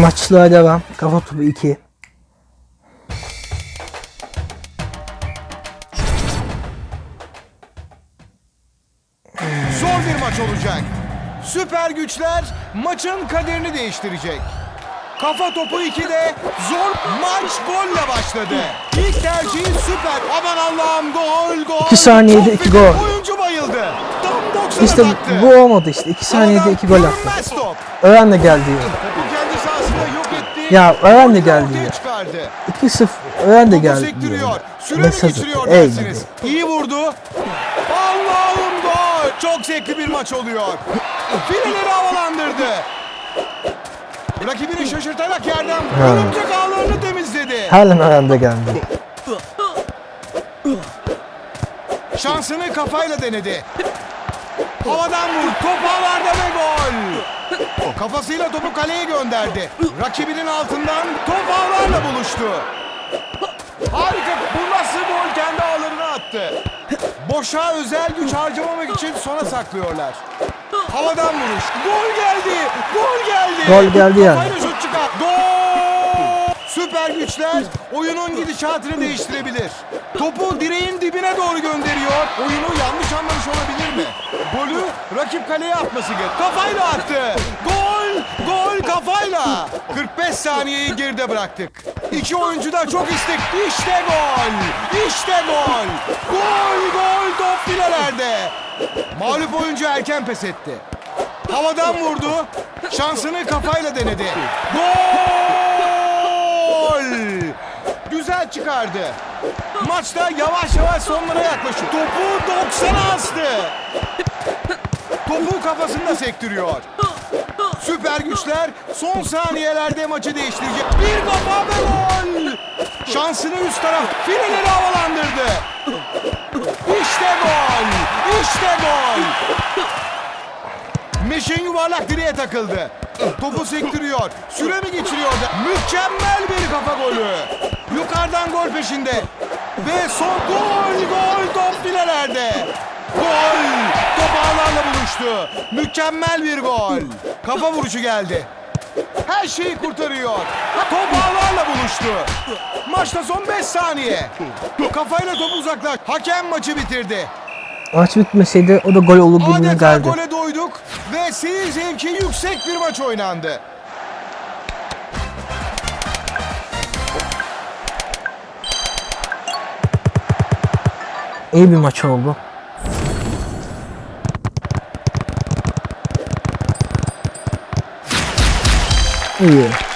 Maçlığa devam. Kafa topu 2. Zor bir maç olacak. Süper güçler maçın kaderini değiştirecek. Kafa topu 2'de zor maç golle başladı. İlk tercihi süper. Aman Allah'ım gol gol. 2 saniyede Çok 2 fena. gol. Oyuncu bayıldı. Tam 90'a İşte taktı. bu olmadı işte. 2 saniyede Havadan 2 gol attı. Öğren de geldi Ya, Ören de geldi ya. Çıkardı. 2-0 öğren de geldi. sektiriyor. ya. Süre mi Mesaj geçiriyor atıyor. Ey? İyi vurdu. Allah'ım gol. Çok zevkli bir maç oluyor. Fileleri havalandırdı. Rakibini şaşırtarak yerden örümcek ağlarını temizledi. Halen öğren de geldi. Şansını kafayla denedi. Havadan vur. Top ağlarda ve gol. Kafasıyla topu kaleye gönderdi. Rakibinin altından top ağlarla buluştu. Harika. Bu nasıl gol kendi ağlarına attı. Boşa özel güç harcamamak için sona saklıyorlar. Havadan vuruş. Gol geldi. Gol geldi. Gol geldi yani. Süper güçler oyunun gidişatını değiştirebilir. Topu direğin dibine doğru gönderiyor. Oyunu yanlış anlamış olabilir mi? Golü rakip kaleye atması gerek. Kafayla attı. Gol! Gol kafayla. 45 saniyeyi geride bıraktık. İki oyuncu da çok istek. İşte gol! İşte gol! Gol! Gol! Top filelerde. Mağlup oyuncu erken pes etti. Havadan vurdu. Şansını kafayla denedi. Gol! Güzel çıkardı. Maçta yavaş yavaş sonlara yaklaşıyor. Topu 90'a astı. Topu kafasında sektiriyor. Süper güçler son saniyelerde maçı değiştirecek. Bir kafa ve gol! Şansını üst taraf fileleri havalandırdı. İşte gol! İşte gol! Meşin yuvarlak direğe takıldı. Topu sektiriyor. Süre mi geçiriyor? Mükemmel bir kafa golü. Yukarıdan gol peşinde. Ve son gol gol top filelerde. Gol. Top ağlarla buluştu. Mükemmel bir gol. Kafa vuruşu geldi. Her şeyi kurtarıyor. Top ağlarla buluştu. Maçta son 5 saniye. Kafayla topu uzaklaş. Hakem maçı bitirdi. Maç bitmeseydi o da gol olur gibi Adeta geldi. gole doyduk ve seyir zevki yüksek bir maç oynandı. İyi bir maç oldu. İyi.